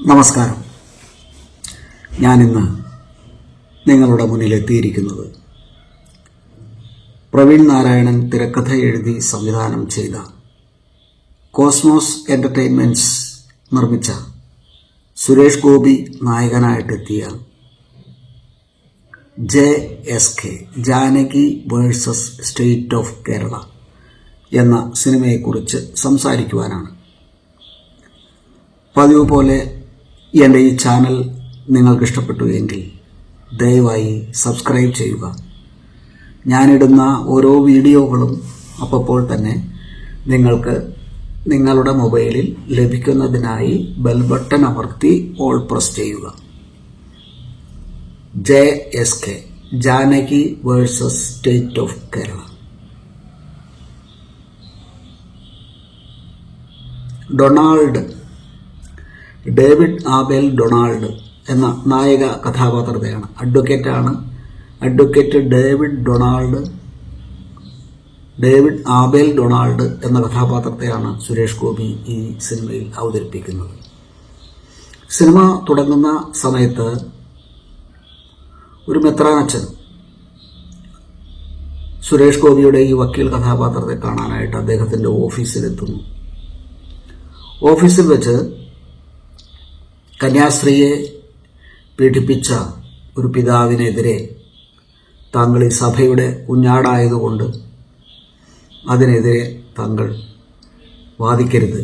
നമസ്കാരം. ഞാനിന്ന് നിങ്ങളുടെ മുന്നിൽ എത്തിയിരിക്കുന്നത് പ്രവീൺ നാരായണൻ തിരക്കഥ എഴുതി സംവിധാനം ചെയ്ത കോസ്മോസ് എന്റർടൈൻമെന്റ്സ് നിർമ്മിച്ച Suresh Gopi നായകനായിട്ടെത്തിയ J S K Janaki versus state of Kerala എന്ന സിനിമയെക്കുറിച്ച് സംസാരിക്കുവാനാണ്. പതിവ് പോലെ എന്റെ ഈ ചാനൽ നിങ്ങൾക്ക് ഇഷ്ടപ്പെട്ടു എങ്കിൽ ദയവായി സബ്സ്ക്രൈബ് ചെയ്യുക. ഞാനിടുന്ന ഓരോ വീഡിയോകളും അപ്പോൾ തന്നെ നിങ്ങൾക്ക് നിങ്ങളുടെ മൊബൈലിൽ ലഭിക്കുന്നതിനായി ബെൽ ബട്ടൺ അമർത്തി ഓൾ പ്രസ് ചെയ്യുക. J S K Janaki versus state of Kerala. Donald David Abel Donald എന്ന നായക കഥാപാത്രത്തെയാണ്. അഡ്വക്കേറ്റാണ്. Advocate David Donald David Abel Donald എന്ന കഥാപാത്രത്തെയാണ് സുരേഷ് ഗോപി ഈ സിനിമയിൽ അവതരിപ്പിക്കുന്നത്. സിനിമ തുടങ്ങുന്ന സമയത്ത് ഒരു മെത്രാനച്ചൻ സുരേഷ് ഗോപിയുടെ ഈ വക്കീൽ കഥാപാത്രത്തെ കാണാനായിട്ട് അദ്ദേഹത്തിന്റെ ഓഫീസിലെത്തുന്നു. ഓഫീസിൽ വെച്ച് കന്യാസ്ത്രീയെ പീഡിപ്പിച്ച ഒരു പിതാവിനെതിരെ താങ്കൾ ഈ സഭയുടെ കുഞ്ഞാടായതുകൊണ്ട് അതിനെതിരെ താങ്കൾ വാദിക്കരുത്.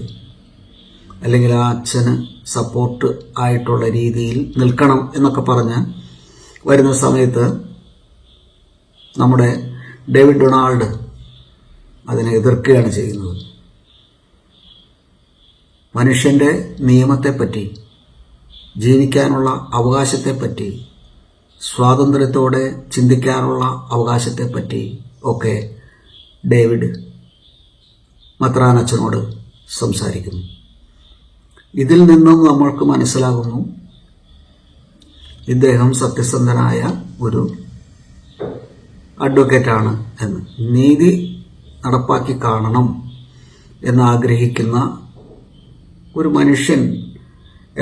അല്ലെങ്കിൽ ആ അച്ഛന് സപ്പോർട്ട് ആയിട്ടുള്ള രീതിയിൽ നിൽക്കണം എന്നൊക്കെ പറഞ്ഞ് വരുന്ന സമയത്ത് നമ്മുടെ ഡേവിഡ് ഡൊണാൾഡ് അതിനെ എതിർക്കുകയാണ് ചെയ്യുന്നത്. മനുഷ്യന്റെ നിയമത്തെപ്പറ്റി ജീവിക്കാനുള്ള അവകാശത്തെപ്പറ്റി സ്വാതന്ത്ര്യത്തോടെ ചിന്തിക്കാനുള്ള അവകാശത്തെപ്പറ്റി ഒക്കെ ഡേവിഡ് മത്രാനച്ചനോട് സംസാരിക്കുന്നു. ഇതിൽ നിന്നും നമ്മൾക്ക് മനസ്സിലാകുന്നു ഇദ്ദേഹം സത്യസന്ധനായ ഒരു അഡ്വക്കേറ്റാണ് എന്ന്. നീതി നടപ്പാക്കി കാണണം എന്നാഗ്രഹിക്കുന്ന ഒരു മനുഷ്യൻ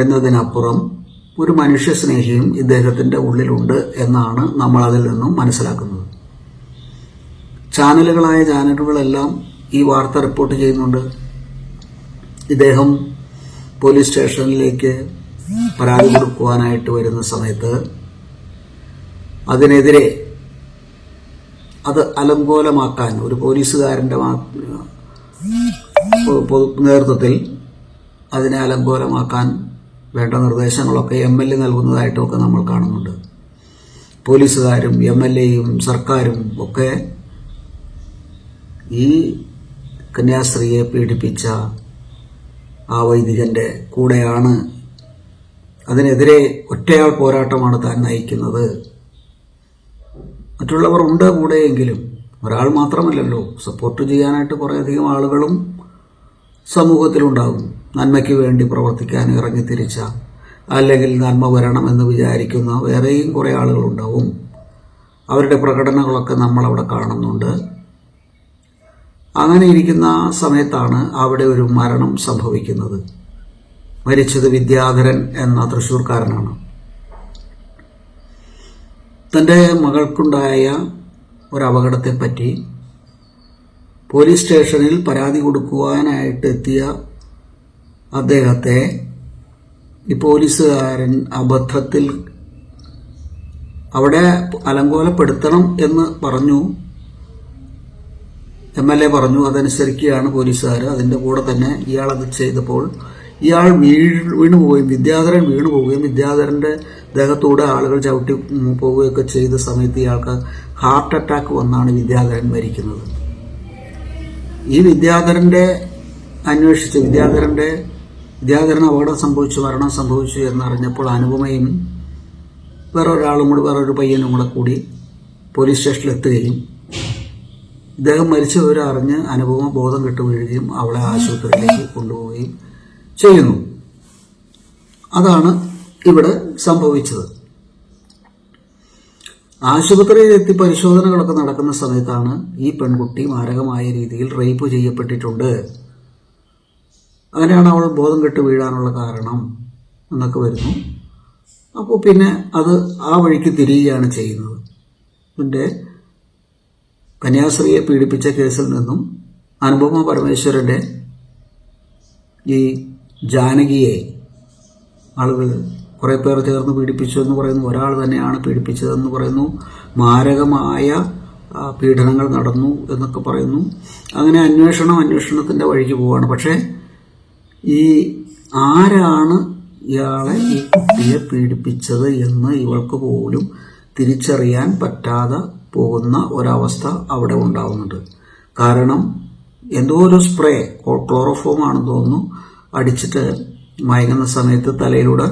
എന്നതിനപ്പുറം ഒരു മനുഷ്യ മനുഷ്യസ്നേഹിയും ഇദ്ദേഹത്തിന്റെ ഉള്ളിലുണ്ട് എന്നാണ് നമ്മൾ അതിൽ നിന്നും മനസ്സിലാക്കുന്നത്. ചാനലുകളായ ചാനലുകളെല്ലാം ഈ വാർത്ത റിപ്പോർട്ട് ചെയ്യുന്നുണ്ട്. ഇദ്ദേഹം പോലീസ് സ്റ്റേഷനിലേക്ക് പരാതി കൊടുക്കുവാനായിട്ട് വരുന്ന സമയത്ത് അതിനെതിരെ അത് അലങ്കോലമാക്കാൻ ഒരു പോലീസുകാരന്റെ നേതൃത്വത്തിൽ അതിനെ അലങ്കോലമാക്കാൻ വേണ്ട നിർദ്ദേശങ്ങളൊക്കെ എം എൽ എ നൽകുന്നതായിട്ടൊക്കെ നമ്മൾ കാണുന്നുണ്ട്. പോലീസുകാരും എം എൽ എയും സർക്കാരും ഒക്കെ ഈ കന്യാസ്ത്രീയെ പീഡിപ്പിച്ച ആ വൈദികന്റെ കൂടെയാണ്. അതിനെതിരെ ഒറ്റയാൾ പോരാട്ടമാണ് താൻ നയിക്കുന്നത്. മറ്റുള്ളവർ ഉണ്ട് കൂടെയെങ്കിലും ഒരാൾ മാത്രമല്ലല്ലോ. സപ്പോർട്ട് ചെയ്യാനായിട്ട് കുറേയധികം ആളുകളും സമൂഹത്തിലുണ്ടാകും നന്മയ്ക്ക് വേണ്ടി പ്രവർത്തിക്കാൻ ഇറങ്ങി തിരിച്ച അല്ലെങ്കിൽ നന്മ വരണമെന്ന് വിചാരിക്കുന്ന വേറെയും കുറേ ആളുകളുണ്ടാവും. അവരുടെ പ്രകടനങ്ങളൊക്കെ നമ്മളവിടെ കാണുന്നുണ്ട്. അങ്ങനെ ഇരിക്കുന്ന സമയത്താണ് അവിടെ ഒരു മരണം സംഭവിക്കുന്നത്. മരിച്ചത് വിദ്യാധരൻ എന്ന തൃശ്ശൂർക്കാരനാണ്. തന്റെ മകൾക്കുണ്ടായ ഒരു അപകടത്തെപ്പറ്റി പോലീസ് സ്റ്റേഷനിൽ പരാതി കൊടുക്കുവാനായിട്ട് എത്തിയ അദ്ദേഹത്തെ ഈ പോലീസുകാരൻ അബദ്ധത്തിൽ അവിടെ അലങ്കോലപ്പെടുത്തണം എന്ന് പറഞ്ഞു. എം എൽ എ പറഞ്ഞു അതനുസരിക്കുകയാണ് പോലീസുകാർ. അതിന്റെ കൂടെ തന്നെ ഇയാൾ അത് ചെയ്തപ്പോൾ ഇയാൾ വീഴ് വീണു പോവുകയും വിദ്യാധരൻ വീണു പോവുകയും വിദ്യാധരന്റെ ദേഹത്തൂടെ ആളുകൾ ചവിട്ടി പോവുകയൊക്കെ ചെയ്ത സമയത്ത് ഇയാൾക്ക് ഹാർട്ട് അറ്റാക്ക് വന്നാണ് വിദ്യാധരൻ മരിക്കുന്നത്. ഈ വിദ്യാധരന്റെ അന്വേഷിച്ച് വിദ്യാധരന്റെ വിദ്യാധരൻ അപകടം സംഭവിച്ചു മരണം സംഭവിച്ചു എന്നറിഞ്ഞപ്പോൾ അനുപമയും വേറൊരാളും കൂടി വേറൊരു പയ്യനും കൂടെ കൂടി പോലീസ് സ്റ്റേഷനിലെത്തുകയും ഇദ്ദേഹം മരിച്ച വിവരം അനുപമ ബോധം കിട്ടുകയും അവളെ ആശുപത്രിയിലേക്ക് കൊണ്ടുപോവുകയും ചെയ്യുന്നു. അതാണ് ഇവിടെ സംഭവിച്ചത്. ആശുപത്രിയിൽ എത്തി പരിശോധനകളൊക്കെ നടക്കുന്ന സമയത്താണ് ഈ പെൺകുട്ടി മാരകമായ രീതിയിൽ റേപ്പ് ചെയ്യപ്പെട്ടിട്ടുണ്ട്. അങ്ങനെയാണ് അവൾ ബോധം കെട്ട് വീഴാനുള്ള കാരണം എന്നൊക്കെ വരുന്നു. അപ്പോൾ പിന്നെ അത് ആ വഴിക്ക് തിരിയുകയാണ് ചെയ്യുന്നത്. പിന്നെ കന്യാസ്ത്രീയെ പീഡിപ്പിച്ച കേസിൽ നിന്നും അനുപമ പരമേശ്വരന്റെ ഈ ജാനകിയെ ആളുകൾ കുറേ പേർ ചേർന്ന് പീഡിപ്പിച്ചു എന്ന് പറയുന്നു. ഒരാൾ തന്നെയാണ് പീഡിപ്പിച്ചതെന്ന് പറയുന്നു. മാരകമായ പീഡനങ്ങൾ നടന്നു എന്നൊക്കെ പറയുന്നു. അങ്ങനെ അന്വേഷണം അന്വേഷണത്തിന്റെ വഴിക്ക് പോവുകയാണ് പക്ഷേ ഈ ആരാണ് ഇയാളെ ഈ കുട്ടിയെ പീഡിപ്പിച്ചത് എന്ന് ഇവൾക്ക് പോലും തിരിച്ചറിയാൻ പറ്റാതെ പോകുന്ന ഒരവസ്ഥ അവിടെ ഉണ്ടാവുന്നുണ്ട്. കാരണം എന്തോ ഒരു സ്പ്രേ ക്ലോറോഫോം ആണെന്ന് തോന്നുന്നു അടിച്ചിട്ട് മയങ്ങുന്ന സമയത്ത് തലയിലൂടെ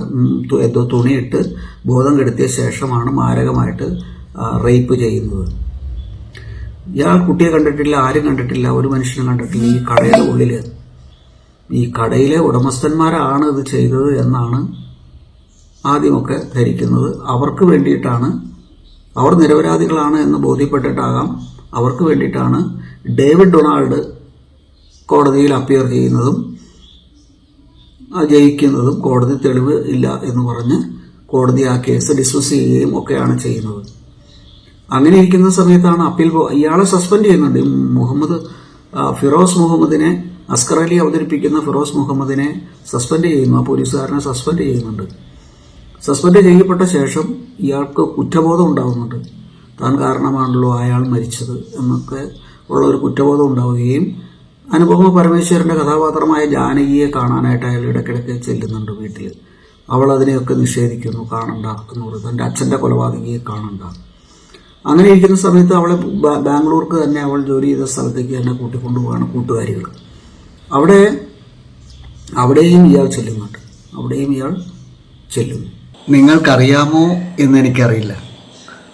ഏതോ തുണിയിട്ട് ബോധം കെടുത്തിയ ശേഷമാണ് മാരകമായിട്ട് റേപ്പ് ചെയ്യുന്നത്. ഇയാൾ കുട്ടിയെ കണ്ടിട്ടില്ല ആരും കണ്ടിട്ടില്ല ഒരു മനുഷ്യനും കണ്ടിട്ടില്ല. ഈ കടയുടെ ഉള്ളിൽ ഈ കടയിലെ ഉടമസ്ഥന്മാരാണ് ഇത് ചെയ്തത് എന്നാണ് ആദ്യമൊക്കെ ധരിക്കുന്നത്. അവർക്ക് വേണ്ടിയിട്ടാണ് അവർ നിരപരാധികളാണ് എന്ന് ബോധ്യപ്പെട്ടിട്ടാകാം അവർക്ക് വേണ്ടിയിട്ടാണ് ഡേവിഡ് ഡൊണാൾഡ് കോടതിയിൽ അപ്പിയർ ചെയ്യുന്നതും ജയിക്കുന്നതും കോടതി തെളിവ് ഇല്ല എന്ന് പറഞ്ഞ് കോടതി ആ കേസ് ഡിസ്മിസ് ചെയ്യുകയും ഒക്കെയാണ് ചെയ്യുന്നത്. അങ്ങനെ ഇരിക്കുന്ന സമയത്താണ് അപ്പീൽ ഇയാളെ സസ്പെൻഡ് ചെയ്യുന്നുണ്ട്. മുഹമ്മദ് ഫിറോസ് മുഹമ്മദിനെ അസ്കർ അലി അവതരിപ്പിക്കുന്ന ഫിറോസ് മുഹമ്മദിനെ സസ്പെൻഡ് ചെയ്യുന്നു. ആ പോലീസുകാരനെ സസ്പെൻഡ് ചെയ്യുന്നുണ്ട്. സസ്പെൻഡ് ചെയ്യപ്പെട്ട ശേഷം ഇയാൾക്ക് കുറ്റബോധം ഉണ്ടാകുന്നുണ്ട് താൻ കാരണമാണല്ലോ അയാൾ മരിച്ചത് എന്നൊക്കെ ഉള്ള ഒരു കുറ്റബോധം ഉണ്ടാവുകയും അനുപമ പരമേശ്വരന്റെ കഥാപാത്രമായ ജാനകിയെ കാണാനായിട്ട് അയാൾ ഇടയ്ക്കിടയ്ക്ക് ചെല്ലുന്നുണ്ട് വീട്ടിൽ. അവൾ അതിനെയൊക്കെ നിഷേധിക്കുന്നു കാണണ്ട എന്ന് പറയുന്നത് തന്റെ അച്ഛന്റെ കൊലപാതകിയെ കാണണ്ട. അങ്ങനെ ഇരിക്കുന്ന സമയത്ത് അവളെ ബാംഗ്ലൂർക്ക് തന്നെ അവൾ ജോലി ചെയ്ത സ്ഥലത്തേക്ക് തന്നെ കൂട്ടിക്കൊണ്ടുപോവാണ് കൂട്ടുകാരികൾ. അവിടെ അവിടെയും ഇയാൾ ചെല്ലുന്നുണ്ട്. അവിടെയും ഇയാൾ ചെല്ലുന്നു. നിങ്ങൾക്കറിയാമോ എന്ന് എനിക്കറിയില്ല.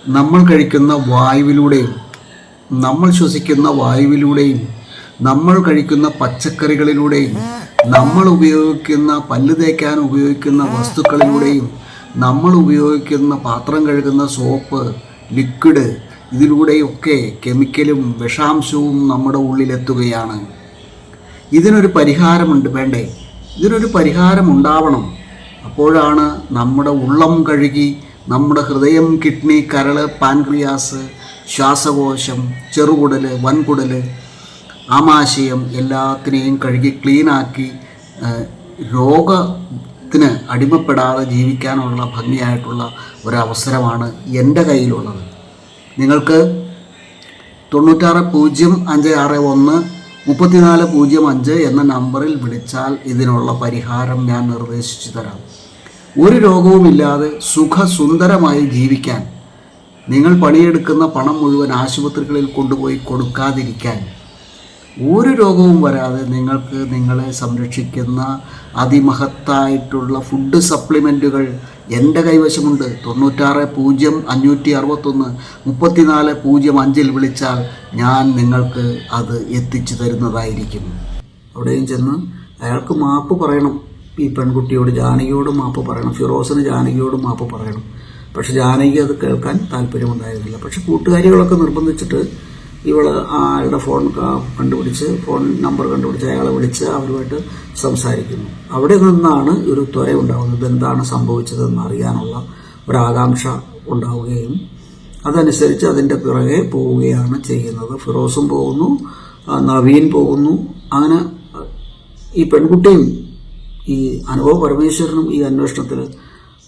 നമ്മൾ കഴിക്കുന്ന വായുവിലൂടെയും നമ്മൾ ശ്വസിക്കുന്ന വായുവിലൂടെയും നമ്മൾ കഴിക്കുന്ന പച്ചക്കറികളിലൂടെയും നമ്മൾ ഉപയോഗിക്കുന്ന പല്ല് തേക്കാൻ ഉപയോഗിക്കുന്ന വസ്തുക്കളിലൂടെയും നമ്മൾ ഉപയോഗിക്കുന്ന പാത്രം കഴുകുന്ന സോപ്പ് ലിക്വിഡ് ഇതിലൂടെയൊക്കെ കെമിക്കലും വിഷാംശവും നമ്മുടെ ഉള്ളിലെത്തുകയാണ്. ഇതിനൊരു പരിഹാരമുണ്ട് വേണ്ടേ? ഇതിനൊരു പരിഹാരം ഉണ്ടാവണം അപ്പോഴാണ് നമ്മുടെ ഉള്ളം കഴുകി നമ്മുടെ ഹൃദയം കിഡ്നി കരൾ പാൻക്രിയാസ് ശ്വാസകോശം ചെറുകുടൽ വൻകുടൽ ആമാശയം എല്ലാത്തിനെയും കഴുകി ക്ലീനാക്കി രോഗത്തിന് അടിമപ്പെടാതെ ജീവിക്കാനുള്ള ഭംഗിയായിട്ടുള്ള ഒരവസരമാണ് എന്റെ കയ്യിലുള്ളത്. നിങ്ങൾക്ക് തൊണ്ണൂറ്റാറ് പൂജ്യം അഞ്ച് ആറ് ഒന്ന് മുപ്പത്തിനാല് പൂജ്യം അഞ്ച് എന്ന നമ്പറിൽ വിളിച്ചാൽ ഇതിനുള്ള പരിഹാരം ഞാൻ നിർദ്ദേശിച്ചു തരാം. ഒരു രോഗവുമില്ലാതെ സുഖസുന്ദരമായി ജീവിക്കാൻ നിങ്ങൾ പണിയെടുക്കുന്ന പണം മുഴുവൻ ആശുപത്രികളിൽ കൊണ്ടുപോയി കൊടുക്കാതിരിക്കാൻ ഒരു രോഗവും വരാതെ നിങ്ങൾക്ക് നിങ്ങളെ സംരക്ഷിക്കുന്ന അതിമഹത്തായിട്ടുള്ള ഫുഡ് സപ്ലിമെന്റുകൾ എന്റെ കൈവശമുണ്ട്. തൊണ്ണൂറ്റാറ് പൂജ്യം അഞ്ഞൂറ്റി അറുപത്തൊന്ന് മുപ്പത്തിനാല് പൂജ്യം അഞ്ചിൽ വിളിച്ചാൽ ഞാൻ നിങ്ങൾക്ക് അത് എത്തിച്ചു തരുന്നതായിരിക്കും. അവിടെയും ചെന്ന് അയാൾക്ക് മാപ്പ് പറയണം. ഈ പെൺകുട്ടിയോട് ജാനകിയോട് മാപ്പ് പറയണം. ഫിറോസിന് ജാനകിയോട് മാപ്പ് പറയണം. പക്ഷെ ജാനകി അത് കേൾക്കാൻ താല്പര്യമുണ്ടായിരുന്നില്ല. പക്ഷെ കൂട്ടുകാരികളൊക്കെ നിർബന്ധിച്ചിട്ട് ഇവൾ ആളുടെ ഫോൺ കണ്ടുപിടിച്ച് ഫോൺ നമ്പർ കണ്ടുപിടിച്ച് അയാളെ വിളിച്ച് അവരുമായിട്ട് സംസാരിക്കുന്നു. അവിടെ നിന്നാണ് ഒരു ത്വര ഉണ്ടാകുന്നത്. എന്താണ് സംഭവിച്ചതെന്ന് അറിയാനുള്ള ഒരാകാംക്ഷ ഉണ്ടാവുകയും അതനുസരിച്ച് അതിന്റെ പിറകെ പോവുകയാണ് ചെയ്യുന്നത്. ഫിറോസും പോകുന്നു നവീൻ പോകുന്നു. അങ്ങനെ ഈ പെൺകുട്ടിയും ഈ അനുഭവ പരമേശ്വരനും ഈ അന്വേഷണത്തിൽ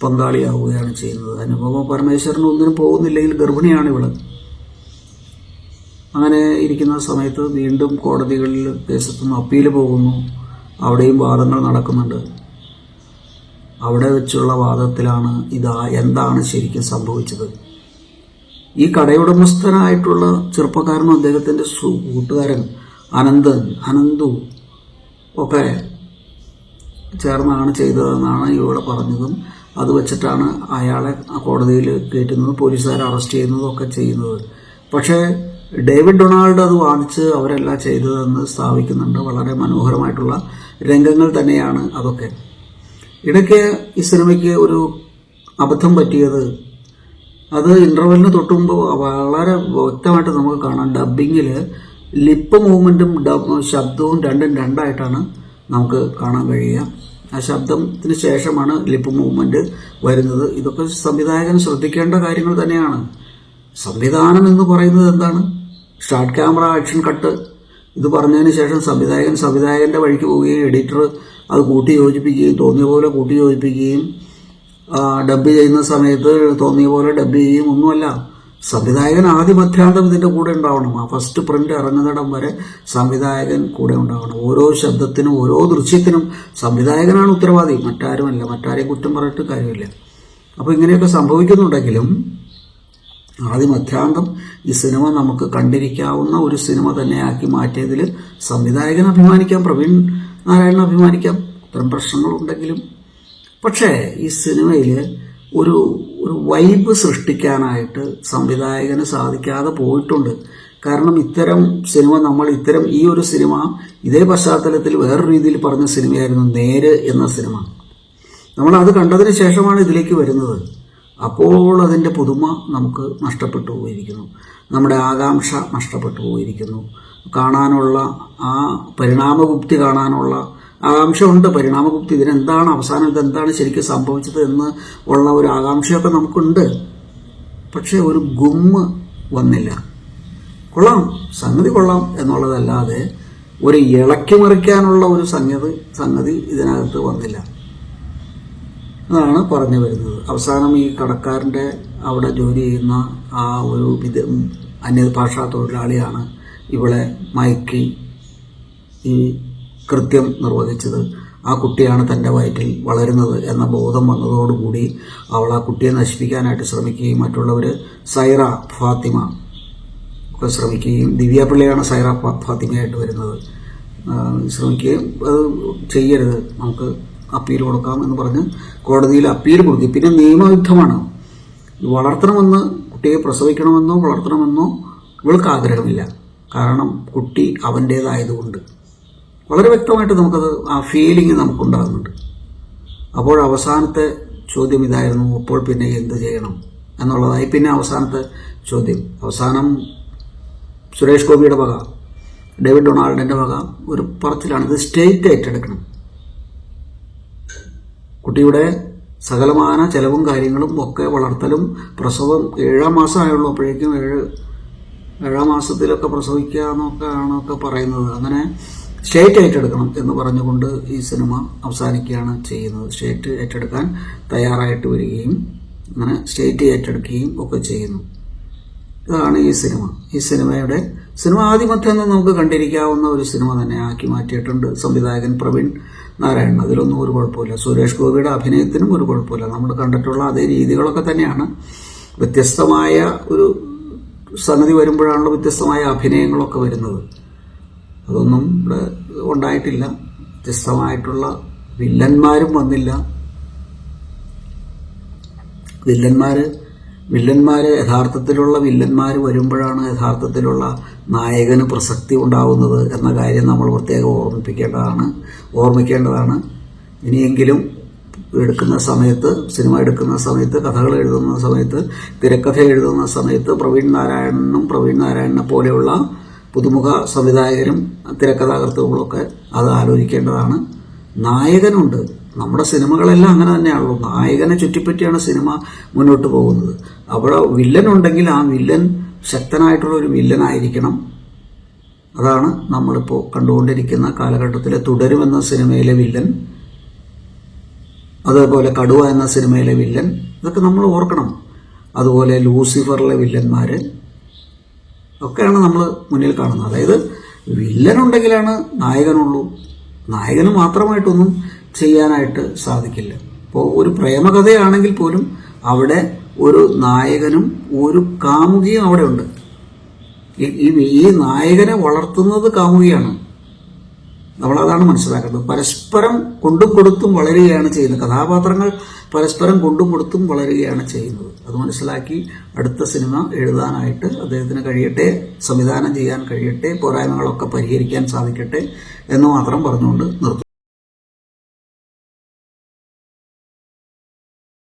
പങ്കാളിയാവുകയാണ് ചെയ്യുന്നത്. അനുഭവ പരമേശ്വരൻ ഒന്നിനും പോകുന്നില്ലെങ്കിൽ ഗർഭിണിയാണ് ഇവൾ. അങ്ങനെ ഇരിക്കുന്ന സമയത്ത് വീണ്ടും കോടതികളിൽ കേസെത്തുന്നു അപ്പീൽ പോകുന്നു. അവിടെയും വാദങ്ങൾ നടക്കുന്നുണ്ട്. അവിടെ വെച്ചുള്ള വാദത്തിലാണ് ഇതാ എന്താണ് ശരിക്കും സംഭവിച്ചത്. ഈ കടയുടമസ്ഥനായിട്ടുള്ള ചെറുപ്പക്കാരനും അദ്ദേഹത്തിന്റെ കൂട്ടുകാരൻ അനന്ത് അനന്തു ഒക്കെ ചേർന്നാണ് ചെയ്തതെന്നാണ് ഇവിടെ പറഞ്ഞതും. അത് വെച്ചിട്ടാണ് അയാളെ കോടതിയിൽ കയറ്റുന്നത് പോലീസുകാരെ അറസ്റ്റ് ചെയ്യുന്നതും ഒക്കെ ചെയ്യുന്നത്. പക്ഷേ ഡേവിഡ് ഡൊണാൾഡ് അത് വാദിച്ച് അവരെല്ലാം ചെയ്തതെന്ന് സ്ഥാപിക്കുന്നുണ്ട്. വളരെ മനോഹരമായിട്ടുള്ള രംഗങ്ങൾ തന്നെയാണ് അതൊക്കെ. ഇടയ്ക്ക് ഈ സിനിമയ്ക്ക് ഒരു അബദ്ധം പറ്റിയത് അത് ഇന്റർവെല്ലിന് തൊട്ട് വളരെ വ്യക്തമായിട്ട് നമുക്ക് കാണാം. ഡബിങ്ങിൽ ലിപ്പ് മൂവ്മെന്റും ഡബ് ശബ്ദവും രണ്ടും രണ്ടായിട്ടാണ് നമുക്ക് കാണാൻ കഴിയുക. ആ ശബ്ദത്തിന് ശേഷമാണ് ലിപ്പ് മൂവ്മെന്റ് വരുന്നത്. ഇതൊക്കെ സംവിധായകൻ ശ്രദ്ധിക്കേണ്ട കാര്യങ്ങൾ തന്നെയാണ്. സംവിധാനം എന്ന് പറയുന്നത് എന്താണ്? സ്റ്റാർട്ട് ക്യാമറ ആക്ഷൻ കട്ട് ഇത് പറഞ്ഞതിന് ശേഷം സംവിധായകൻ സംവിധായകന്റെ വഴിക്ക് പോവുകയും എഡിറ്റർ അത് കൂട്ടി യോജിപ്പിക്കുകയും തോന്നിയ പോലെ കൂട്ടി യോജിപ്പിക്കുകയും ഡബ് ചെയ്യുന്ന സമയത്ത് തോന്നിയ പോലെ ഡബ് ചെയ്യുകയും ഒന്നുമല്ല. സംവിധായകൻ ആദ്യ മധ്യാന്തം ഇതിന്റെ കൂടെ ഉണ്ടാവണം. ആ ഫസ്റ്റ് പ്രിന്റ് ഇറങ്ങുന്നിടം വരെ സംവിധായകൻ കൂടെ ഉണ്ടാവണം. ഓരോ ശബ്ദത്തിനും ഓരോ ദൃശ്യത്തിനും സംവിധായകനാണ് ഉത്തരവാദി. മറ്റാരുമല്ല. മറ്റാരെയും കുറ്റം പറഞ്ഞിട്ട് കാര്യമില്ല. അപ്പോൾ ഇങ്ങനെയൊക്കെ സംഭവിക്കുന്നുണ്ടെങ്കിലും ആദ്യ മധ്യാന്തം ഈ സിനിമ നമുക്ക് കണ്ടിരിക്കാവുന്ന ഒരു സിനിമ തന്നെയാക്കി മാറ്റിയതിൽ സംവിധായകൻ അഭിമാനിക്കാം പ്രവീൺ നാരായണൻ അഭിമാനിക്കാം. ഇത്തരം പ്രശ്നങ്ങളുണ്ടെങ്കിലും പക്ഷേ ഈ സിനിമയിൽ ഒരു ഒരു വൈബ് സൃഷ്ടിക്കാനായിട്ട് സംവിധായകന് സാധിക്കാതെ പോയിട്ടുണ്ട്. കാരണം ഇത്തരം സിനിമ നമ്മൾ ഇത്തരം ഈ ഒരു സിനിമ ഇതേ പശ്ചാത്തലത്തിൽ വേറൊരു രീതിയിൽ പറഞ്ഞ സിനിമയായിരുന്നു നേര് എന്ന സിനിമ. നമ്മൾ അത് കണ്ടതിന് ശേഷമാണ് ഇതിലേക്ക് വരുന്നത്. അപ്പോൾ അതിന്റെ പുതുമ നമുക്ക് നഷ്ടപ്പെട്ടു പോയിരിക്കുന്നു. നമ്മുടെ ആകാംക്ഷ നഷ്ടപ്പെട്ടു പോയിരിക്കുന്നു. കാണാനുള്ള ആ പരിണാമഗുപ്തി കാണാനുള്ള ആകാംക്ഷ ഉണ്ട്. പരിണാമഗുപ്തി ഇതിനെന്താണ്? അവസാനം ഇതെന്താണ് ശരിക്കും സംഭവിച്ചത് എന്ന് ഉള്ള ഒരു ആകാംക്ഷയൊക്കെ നമുക്കുണ്ട്. പക്ഷേ ഒരു ഗുമ്മ് വന്നില്ല. കൊള്ളാം. സംഗതി കൊള്ളാം എന്നുള്ളതല്ലാതെ ഒരു ഇളക്കി മറിക്കാനുള്ള ഒരു സംഗതി സംഗതി ഇതിനകത്ത് വന്നില്ല. അതാണ് പറഞ്ഞു വരുന്നത്. അവസാനം ഈ കടക്കാരന്റെ അവിടെ ജോലി ചെയ്യുന്ന ആ ഒരു വിദ അന്യഭാഷാ തൊഴിലാളിയാണ് ഇവളെ മയക്കി ഈ കൃത്യം നിർവഹിച്ചത്. ആ കുട്ടിയാണ് തന്റെ വയറ്റിൽ വളരുന്നത് എന്ന ബോധം വന്നതോടുകൂടി അവൾ ആ കുട്ടിയെ നശിപ്പിക്കാനായിട്ട് ശ്രമിക്കുകയും മറ്റുള്ളവർ സൈറ ഫാത്തിമ ഒക്കെ ശ്രമിക്കുകയും ദിവ്യപിള്ളയാണ് സൈറ ഫാത്തിമയായിട്ട് വരുന്നത്. ശ്രമിക്കുകയും അത് ചെയ്യരുത്. നമുക്ക് അപ്പീൽ കൊടുക്കാം എന്ന് പറഞ്ഞ് കോടതിയിൽ അപ്പീൽ കൊടുക്കുക പിന്നെ നിയമയുദ്ധമാണ് വളർത്തണമെന്ന് കുട്ടിയെ പ്രസവിക്കണമെന്നോ വളർത്തണമെന്നോ ഇവൾക്ക് ആഗ്രഹമില്ല. കാരണം കുട്ടി അവന്റേതായതുകൊണ്ട് വളരെ വ്യക്തമായിട്ട് നമുക്കത് ആ ഫീലിംഗ് നമുക്കുണ്ടാകുന്നുണ്ട്. അപ്പോൾ അവസാനത്തെ ചോദ്യം ഇതായിരുന്നു. അപ്പോൾ പിന്നെ എന്ത് ചെയ്യണം എന്നുള്ളതായി പിന്നെ അവസാനത്തെ ചോദ്യം. അവസാനം സുരേഷ് ഗോപിയുടെ വക ഡേവിഡ് ഡൊണാൾഡിന്റെ വക ഒരു പറച്ചിലാണ്. ഇത് സ്റ്റേറ്റ് ഏറ്റെടുക്കണം. കുട്ടിയുടെ സകലമാന ചെലവും കാര്യങ്ങളും ഒക്കെ വളർത്തലും പ്രസവം ഏഴാം മാസമായുള്ളൂ. അപ്പോഴേക്കും ഏഴ് ഏഴാം മാസത്തിലൊക്കെ പ്രസവിക്കുക എന്നൊക്കെ ആണൊക്കെ പറയുന്നത്. അങ്ങനെ സ്റ്റേറ്റ് ഏറ്റെടുക്കണം എന്ന് പറഞ്ഞുകൊണ്ട് ഈ സിനിമ അവസാനിക്കുകയാണ് ചെയ്യുന്നത്. സ്റ്റേറ്റ് ഏറ്റെടുക്കാൻ തയ്യാറായിട്ട് വരികയും അങ്ങനെ സ്റ്റേറ്റ് ഏറ്റെടുക്കുകയും ഒക്കെ ചെയ്യുന്നു. ഇതാണ് ഈ സിനിമ. ഈ സിനിമയുടെ സിനിമ ആദ്യമധ്യം നമുക്ക് കണ്ടിരിക്കാവുന്ന ഒരു സിനിമ തന്നെ ആക്കി മാറ്റിയിട്ടുണ്ട്. സംവിധായകൻ പ്രവീൺ നാരായണൻ അതിലൊന്നും ഒരു കുഴപ്പമില്ല. സുരേഷ് ഗോപിയുടെ അഭിനയത്തിനും ഒരു കുഴപ്പമില്ല. നമ്മൾ കണ്ടിട്ടുള്ള അതേ രീതികളൊക്കെ തന്നെയാണ്. വ്യത്യസ്തമായ ഒരു സംഗതി വരുമ്പോഴാണല്ലോ വ്യത്യസ്തമായ അഭിനയങ്ങളൊക്കെ വരുന്നത്. അതൊന്നും ഇവിടെ ഉണ്ടായിട്ടില്ല. വ്യത്യസ്തമായിട്ടുള്ള വില്ലന്മാരും വന്നില്ല. വില്ലന്മാർ വില്ലന്മാർ യഥാർത്ഥത്തിലുള്ള വില്ലന്മാർ വരുമ്പോഴാണ് യഥാർത്ഥത്തിലുള്ള നായകന് പ്രസക്തി ഉണ്ടാവുന്നത് എന്ന കാര്യം നമ്മൾ പ്രത്യേകം ഓർമ്മിപ്പിക്കേണ്ടതാണ് ഓർമ്മിക്കേണ്ടതാണ്. ഇനിയെങ്കിലും എടുക്കുന്ന സമയത്ത് സിനിമ എടുക്കുന്ന സമയത്ത് കഥകൾ എഴുതുന്ന സമയത്ത് തിരക്കഥ എഴുതുന്ന സമയത്ത് പ്രവീൺ നാരായണനും പ്രവീൺ നാരായണനെ പോലെയുള്ള പുതുമുഖ സംവിധായകരും തിരക്കഥാകൃത്തുകളൊക്കെ അത് ആലോചിക്കേണ്ടതാണ്. നായകനുണ്ട്. നമ്മുടെ സിനിമകളെല്ലാം അങ്ങനെ തന്നെയാണല്ലോ. നായകനെ ചുറ്റിപ്പറ്റിയാണ് സിനിമ മുന്നോട്ട് പോകുന്നത്. അവിടെ വില്ലൻ ഉണ്ടെങ്കിൽ ആ വില്ലൻ ശക്തനായിട്ടുള്ള ഒരു വില്ലനായിരിക്കണം. അതാണ് നമ്മളിപ്പോൾ കണ്ടുകൊണ്ടിരിക്കുന്ന കാലഘട്ടത്തിലെ തുടരുമെന്ന സിനിമയിലെ വില്ലൻ അതേപോലെ കടുവ എന്ന സിനിമയിലെ വില്ലൻ ഇതൊക്കെ നമ്മൾ ഓർക്കണം. അതുപോലെ ലൂസിഫറിലെ വില്ലന്മാർ ഒക്കെയാണ് നമ്മൾ മുന്നിൽ കാണുന്നത്. അതായത് വില്ലനുണ്ടെങ്കിലാണ് നായകനുള്ളൂ. നായകന് മാത്രമായിട്ടൊന്നും ചെയ്യാനായിട്ട് സാധിക്കില്ല. ഇപ്പോൾ ഒരു പ്രേമകഥയാണെങ്കിൽ പോലും അവിടെ ഒരു നായകനും ഒരു കാമുകിയും അവിടെ ഉണ്ട്. ഈ- നായകനെ വളർത്തുന്നത് കാമുകിയാണ്. നമ്മളതാണ് മനസ്സിലാക്കേണ്ടത്. പരസ്പരം കൊണ്ടും കൊടുത്തും വളരുകയാണ് ചെയ്യുന്നത്. കഥാപാത്രങ്ങൾ പരസ്പരം കൊണ്ടും കൊടുത്തും വളരുകയാണ് ചെയ്യുന്നത്. അത് മനസ്സിലാക്കി അടുത്ത സിനിമ എഴുതാനായിട്ട് അദ്ദേഹത്തിന് കഴിയട്ടെ സംവിധാനം ചെയ്യാൻ കഴിയട്ടെ പോരായ്മകളൊക്കെ പരിഹരിക്കാൻ സാധിക്കട്ടെ എന്ന് മാത്രം പറഞ്ഞുകൊണ്ട് നിർത്തുന്നു.